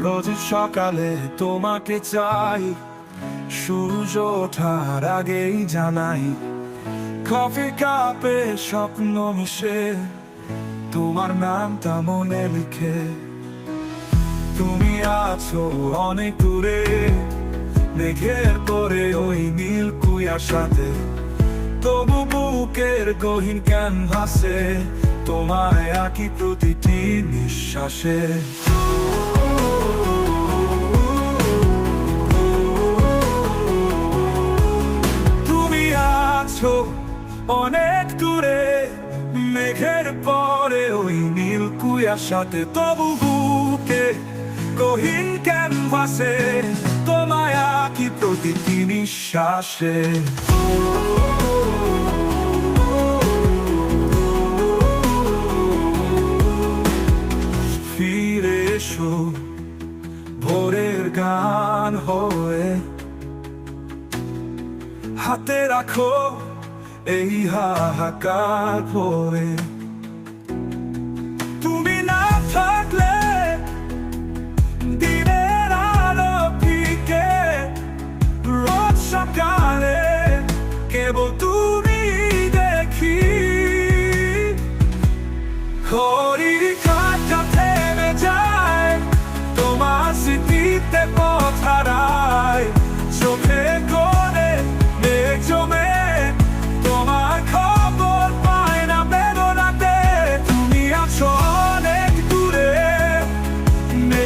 রোজ সকালে তোমাকে চাই। সূর্য ওঠার আগেই জানাই, কফি কাপে স্বপ্ন মিশে। তোমার নামটা মনে লিখে। তুমি আছো অনেক দূরে, মেঘের পরে ওই নীল কুয়ার সাথে। তবু বুকের গহীন ক্যানভাসে তোমায় আঁকি প্রতিটি নিঃশ্বাসে। অনেক দূরে, মেঘের পরে ওই নীল কুয়ার সাথে তবু বুকে গহীন ক্যানভাসে তোমায় আঁকি প্রতিটি নিঃশ্বাসে। ফিরে এসো, ভোরের গান হয়ে। হাতে রাখো এই হাহাকার ভরে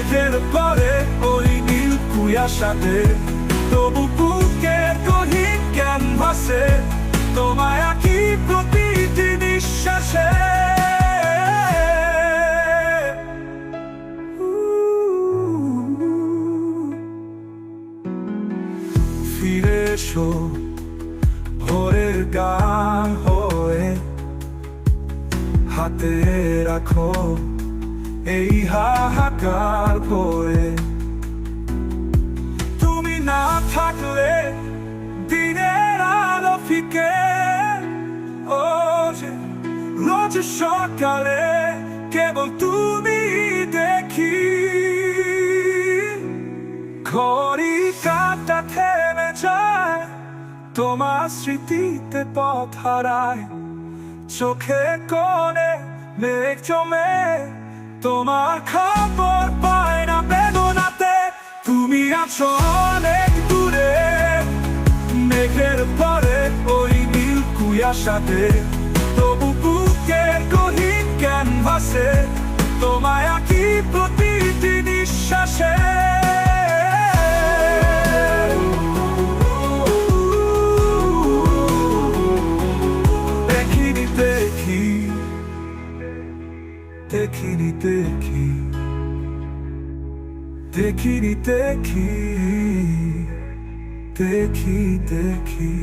মেঘের পরে ওই নীল কুয়ার সাথে তবু বুকের গহীন ক্যানভাসে তোমায় আঁকি প্রতিটি নিঃশ্বাসে। ফিরে এসো, ভোরের গান হয়ে হাতে রাখো। এই হাহাকার ভয়ে। তুমি না থাকলে দিনের আলো ফিকে। ও রোজ সকালে কেবল তুমি দেখি। ঘড়ি কাটা থেমে যায়, তোমার স্মৃতিতে পথ হারায়। চোখে কোণে মেঘ জমে তোমার খবর পায় না বেদনাতে। তুমি আছো অনেক দূরে। মেঘের পরে ওই নীল কুয়ার সাথে তবু বুকের গহীন ক্যানভাসে। তোমায় আঁকি প্রতিটি নিঃশ্বাসে। দেখিনি দেখি। দেখিনি দেখি। দেখি দেখি।